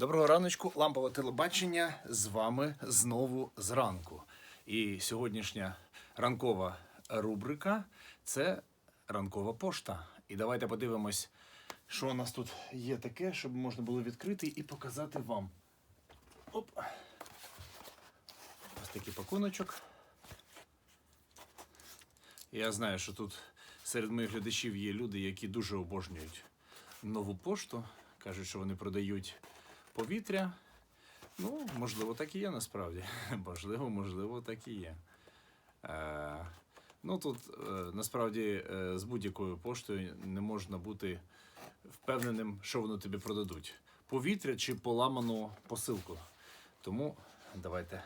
Доброго раночку, лампове телебачення з вами знову зранку. І сьогоднішня ранкова рубрика це ранкова пошта. І давайте подивимось, що у нас тут є таке, щоб можна було відкрити і показати вам. Оп. Ось такий пакуночок. Я знаю, що тут серед моїх глядачів є люди, які дуже обожнюють нову пошту. Кажуть, що вони продають повітря. Ну, можливо, так і є насправді. Можливо, можливо, так і є. Е, ну тут е, насправді е, з будь-якою поштою не можна бути впевненим, що вони тобі продадуть. Повітря чи поламану посилку. Тому давайте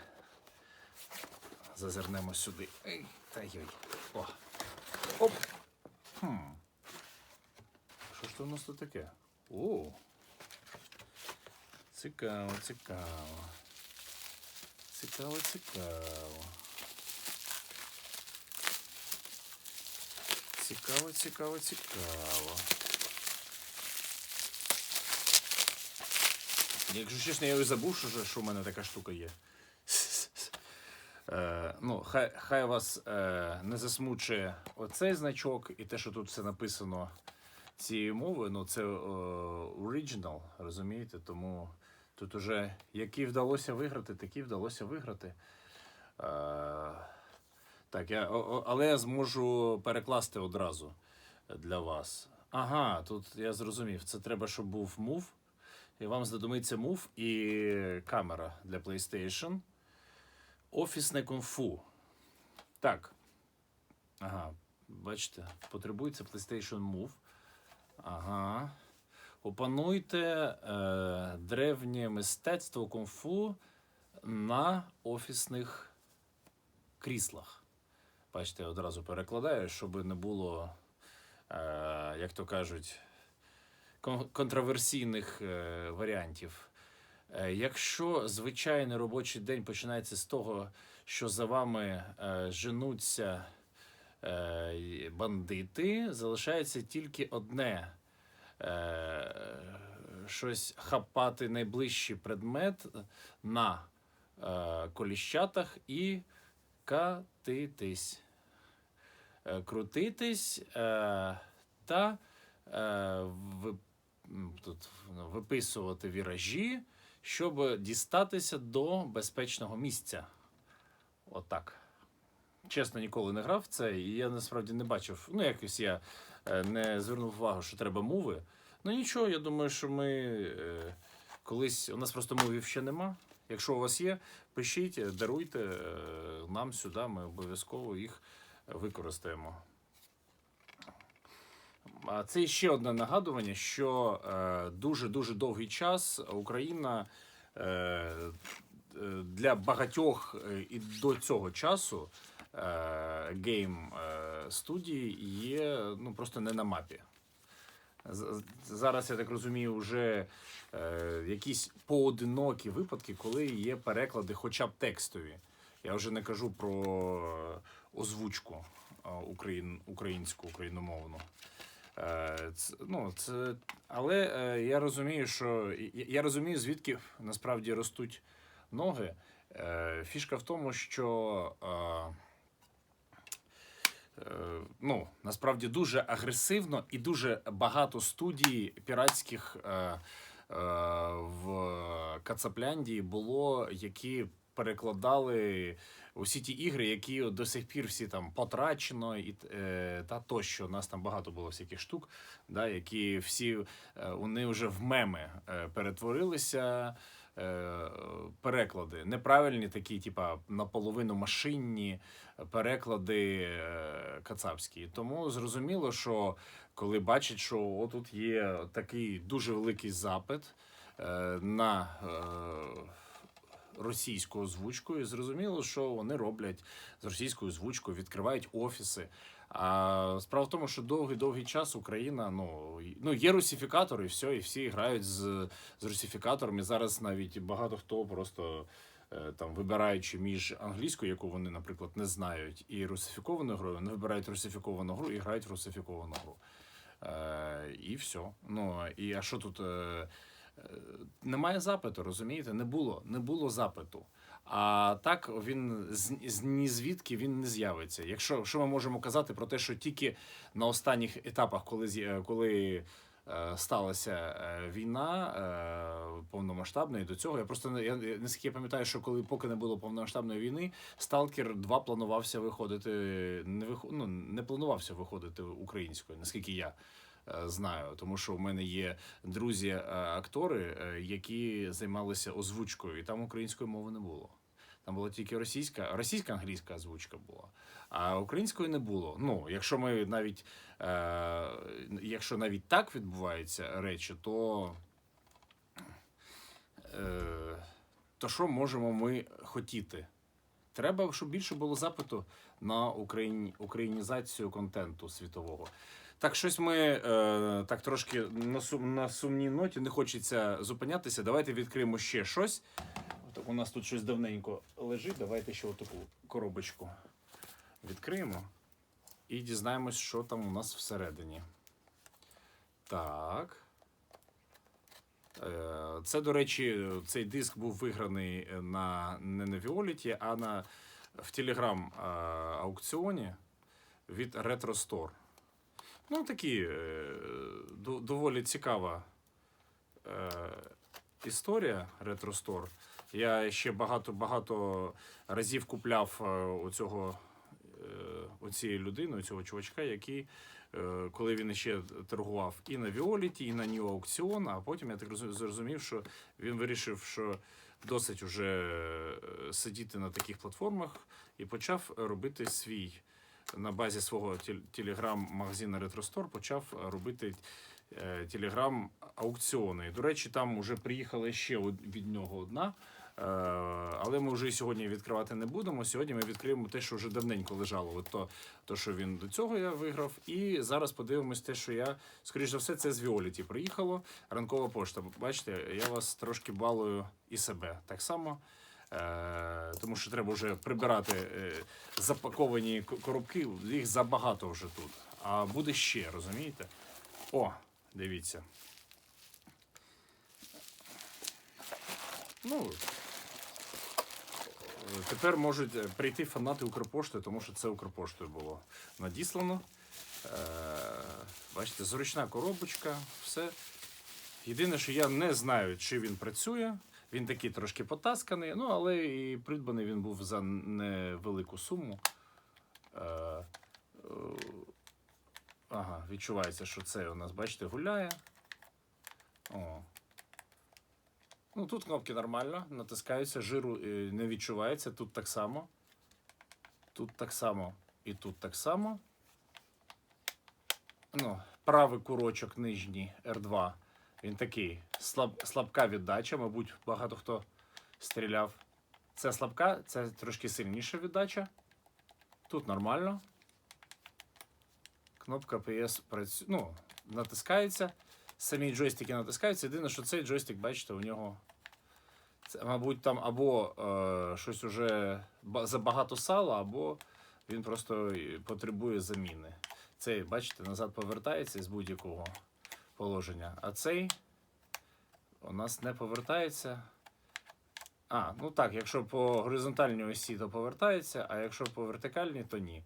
зазирнемо сюди. Ей, та йой. О. Оп. Хм. Що ж то у нас тут таке? О. Цікаво, цікаво. Цікаво, цікаво. Цікаво, цікаво, цікаво. Якщо чесно, я і забув, що, що в мене така штука є. Е, ну, хай, хай вас е, не засмучує оцей значок і те, що тут все написано цією мовою, ну це е, оригінал, розумієте? Тому тут уже які вдалося виграти, такі вдалося виграти. Е, так, я, але я зможу перекласти одразу для вас. Ага, тут я зрозумів. Це треба, щоб був мув. І вам знадобиться мув і камера для PlayStation. Офісне кунг-фу. Так. Ага, бачите, потребується PlayStation Move. Ага. Опануйте е, древнє мистецтво кунг-фу на офісних кріслах. Бачите, я одразу перекладаю, щоб не було, е, як то кажуть, кон- контроверсійних е, варіантів. Е, Якщо звичайний робочий день починається з того, що за вами е, женуться е, бандити, залишається тільки одне е, щось хапати найближчий предмет на е, коліщатах і катитись. Е, крутитись е, та е, ви, тут, виписувати віражі, щоб дістатися до безпечного місця. Отак. Чесно, ніколи не грав це, і я насправді не бачив. Ну, якось я не звернув увагу, що треба мови. Ну нічого, я думаю, що ми е, колись. У нас просто мовів ще нема. Якщо у вас є, пишіть, е, даруйте е, нам сюди, ми обов'язково їх використаємо. А це ще одне нагадування, що е, дуже-дуже довгий час Україна е, е, для багатьох е, і до цього часу е, гейм е, студії є ну, просто не на мапі. Зараз, я так розумію, вже е, якісь поодинокі випадки, коли є переклади, хоча б текстові. Я вже не кажу про озвучку е, україн, українську, україномовну. Е, ц- ну, це, але е, я розумію, що я, я розумію, звідки насправді ростуть ноги. Е, фішка в тому, що е, ну, насправді дуже агресивно і дуже багато студій піратських е, е, в Кацапляндії було, які перекладали усі ті ігри, які до сих пір всі там потрачено, і е, та тощо. У нас там багато було всяких штук, да, які всі е, вони вже в меми е, перетворилися. Е, переклади неправильні, такі, типа наполовину машинні переклади е, кацапські. Тому зрозуміло, що коли бачать, що отут є такий дуже великий запит е, на російську озвучку, і зрозуміло, що вони роблять з російською озвучкою, відкривають офіси. А справа в тому, що довгий-довгий час Україна ну, ну є русифікатори, і все, і всі грають з, з русифікаторами. Зараз навіть багато хто просто е, там вибираючи між англійською, яку вони, наприклад, не знають, і русифікованою грою, вони вибирають русифіковану гру і грають в русифіковану гру. Е, і все. Ну і а що тут? Е, немає запиту, розумієте? Не було, не було запиту. А так він ні звідки він не з'явиться. Якщо що ми можемо казати про те, що тільки на останніх етапах, коли коли е, сталася е, війна е, повномасштабна, і до цього я просто я наскільки пам'ятаю, що коли поки не було повномасштабної війни, Сталкер 2 планувався виходити, не виход, ну, не планувався виходити українською, наскільки я е, знаю. Тому що у мене є друзі е, е, які займалися озвучкою, і там української мови не було. Там була тільки російська, російська англійська озвучка була, а української не було. Ну, якщо ми навіть е, якщо навіть так відбуваються речі, то, е, то що можемо ми хотіти? Треба, щоб більше було запиту на україні, українізацію контенту світового. Так, щось ми е, так трошки на, сум, на сумній ноті не хочеться зупинятися. Давайте відкриємо ще щось. От у нас тут щось давненько лежить. Давайте ще отаку коробочку відкриємо і дізнаємось, що там у нас всередині. Так. Е, Це, до речі, цей диск був виграний на не на Віоліті, а на в е, аукціоні від Retro Store. Ну, такі е, до- доволі цікава е, історія Store. Я ще багато багато разів купляв е, у цього е, у цієї людини, цього чувачка, який, коли він ще торгував і на Віоліті, і на New Аукціон, а потім я так розум- зрозумів, що він вирішив, що досить уже сидіти на таких платформах і почав робити свій на базі свого телеграм-магазину RetroStore почав робити телеграм-аукціони. До речі, там вже приїхала ще від нього одна. Е, Але ми вже сьогодні відкривати не будемо. Сьогодні ми відкриємо те, що вже давненько лежало. От то, то, що він до цього я виграв. І зараз подивимось те, що я, скоріш за все, це з Віоліті приїхало. Ранкова пошта. Бачите, я вас трошки балую і себе так само. Е, тому що треба вже прибирати е, запаковані коробки, їх забагато вже тут. А буде ще, розумієте? О, дивіться. Ну, тепер можуть е, прийти фанати Укрпошти, тому що це Укрпоштою було надіслано. Бачите, зручна коробочка, все. Єдине, що я не знаю, чи він працює. Він такий трошки потасканий, ну але і придбаний він був за невелику суму. Е, е, ага, відчувається, що це у нас, бачите, гуляє. О. Ну, тут кнопки нормально, натискаються, жиру е, не відчувається. Тут так само. Тут так само і тут так само. Ну, правий курочок нижній R2. Він такий слаб, слабка віддача, мабуть, багато хто стріляв. Це слабка, це трошки сильніша віддача. Тут нормально. Кнопка PS працює. Ну, натискається. Самі джойстики натискаються. Єдине, що цей джойстик, бачите, у нього. Це, мабуть, там або е, щось уже забагато сала, або він просто потребує заміни. Цей, бачите, назад повертається з будь-якого положення. А цей нас не повертається. А, ну так, якщо по горизонтальній осі, то повертається, а якщо по вертикальній, то ні.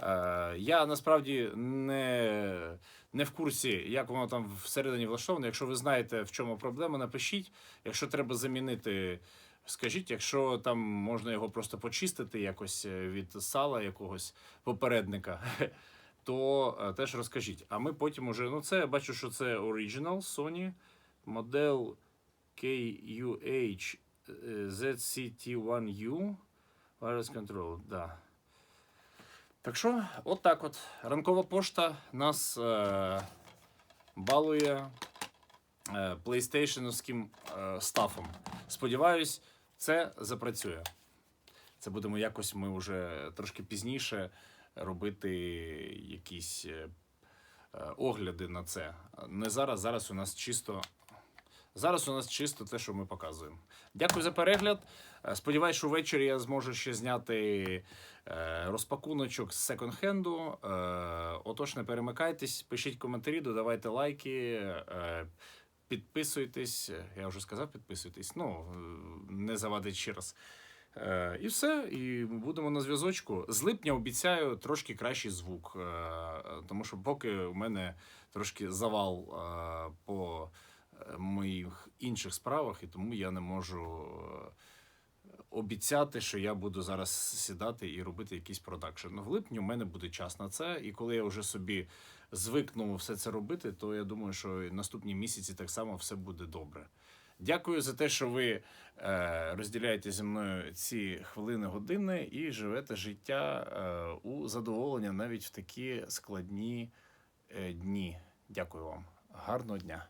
Е, я насправді не, не в курсі, як воно там всередині влаштовано. Якщо ви знаєте, в чому проблема, напишіть. Якщо треба замінити, скажіть, якщо там можна його просто почистити якось е, від сала якогось попередника, то е, теж розкажіть. А ми потім уже. Ну, це я бачу, що це Original Sony модель KUH е, ZCT1U Wireless Control. Да. Так що, от так от. Ранкова пошта нас е, балує е, PlayStation е, стафом. Сподіваюсь, це запрацює. Це будемо якось ми вже трошки пізніше робити якісь е, огляди на це. Не зараз, зараз у нас чисто. Зараз у нас чисто те, що ми показуємо. Дякую за перегляд. Е, Сподіваюсь, що ввечері я зможу ще зняти е, розпакуночок з секонд-хенду. Е, Отож, не перемикайтесь, пишіть коментарі, додавайте лайки, підписуйтесь. Я вже сказав, підписуйтесь. Ну, не завадить ще раз. І все, і будемо на зв'язочку. З липня обіцяю трошки кращий звук, тому що поки у мене трошки завал по моїх інших справах, і тому я не можу е, обіцяти, що я буду зараз сідати і робити якийсь продакшн. В липні у мене буде час на це, і коли я вже собі звикну все це робити, то я думаю, що наступні місяці так само все буде добре. Дякую за те, що ви е, розділяєте зі мною ці хвилини, години і живете життя е, у задоволення навіть в такі складні дні. Дякую вам. Гарного дня.